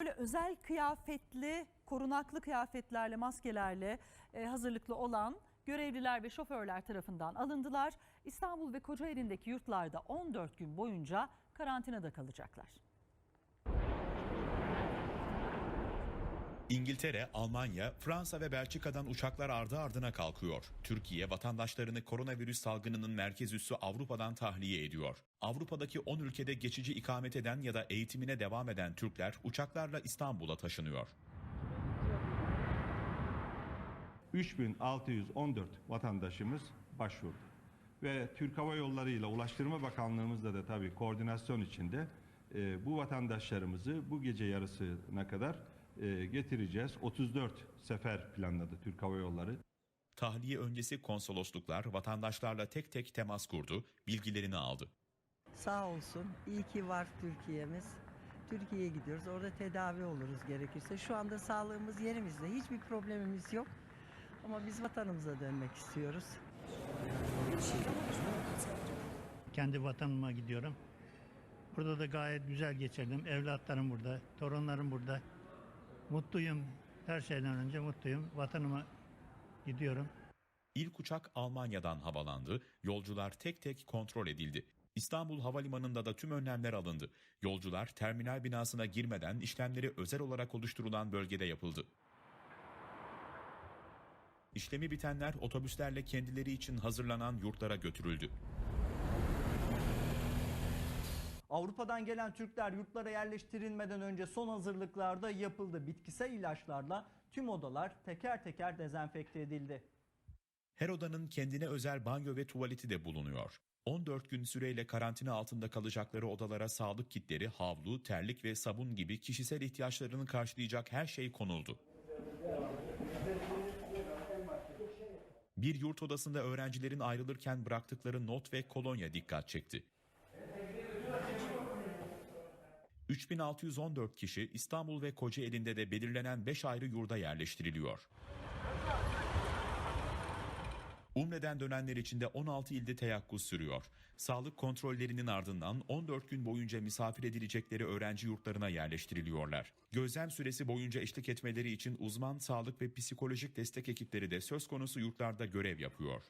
Böyle özel kıyafetli, korunaklı kıyafetlerle, maskelerle e, hazırlıklı olan görevliler ve şoförler tarafından alındılar. İstanbul ve Kocaeli'ndeki yurtlarda 14 gün boyunca karantinada kalacaklar. İngiltere, Almanya, Fransa ve Belçika'dan uçaklar ardı ardına kalkıyor. Türkiye vatandaşlarını koronavirüs salgınının merkez üssü Avrupa'dan tahliye ediyor. Avrupa'daki 10 ülkede geçici ikamet eden ya da eğitimine devam eden Türkler uçaklarla İstanbul'a taşınıyor. 3614 vatandaşımız başvurdu. Ve Türk Hava Yolları ile Ulaştırma Bakanlığımızla da tabii koordinasyon içinde e, bu vatandaşlarımızı bu gece yarısına kadar e, getireceğiz. 34 sefer planladı Türk Hava Yolları. Tahliye öncesi konsolosluklar vatandaşlarla tek tek temas kurdu, bilgilerini aldı. Sağ olsun. İyi ki var Türkiye'miz. Türkiye'ye gidiyoruz. Orada tedavi oluruz gerekirse. Şu anda sağlığımız yerimizde. Hiçbir problemimiz yok. Ama biz vatanımıza dönmek istiyoruz. Kendi vatanıma gidiyorum. Burada da gayet güzel geçirdim. Evlatlarım burada, torunlarım burada. Mutluyum. Her şeyden önce mutluyum. Vatanıma gidiyorum. İlk uçak Almanya'dan havalandı, yolcular tek tek kontrol edildi. İstanbul Havalimanı'nda da tüm önlemler alındı. Yolcular terminal binasına girmeden işlemleri özel olarak oluşturulan bölgede yapıldı. İşlemi bitenler otobüslerle kendileri için hazırlanan yurtlara götürüldü. Avrupa'dan gelen Türkler yurtlara yerleştirilmeden önce son hazırlıklarda yapıldı. Bitkisel ilaçlarla tüm odalar teker teker dezenfekte edildi. Her odanın kendine özel banyo ve tuvaleti de bulunuyor. 14 gün süreyle karantina altında kalacakları odalara sağlık kitleri, havlu, terlik ve sabun gibi kişisel ihtiyaçlarını karşılayacak her şey konuldu. Bir yurt odasında öğrencilerin ayrılırken bıraktıkları not ve kolonya dikkat çekti. 3614 kişi İstanbul ve Kocaeli'nde de belirlenen 5 ayrı yurda yerleştiriliyor. Umre'den dönenler için de 16 ilde teyakkuz sürüyor. Sağlık kontrollerinin ardından 14 gün boyunca misafir edilecekleri öğrenci yurtlarına yerleştiriliyorlar. Gözlem süresi boyunca eşlik etmeleri için uzman sağlık ve psikolojik destek ekipleri de söz konusu yurtlarda görev yapıyor.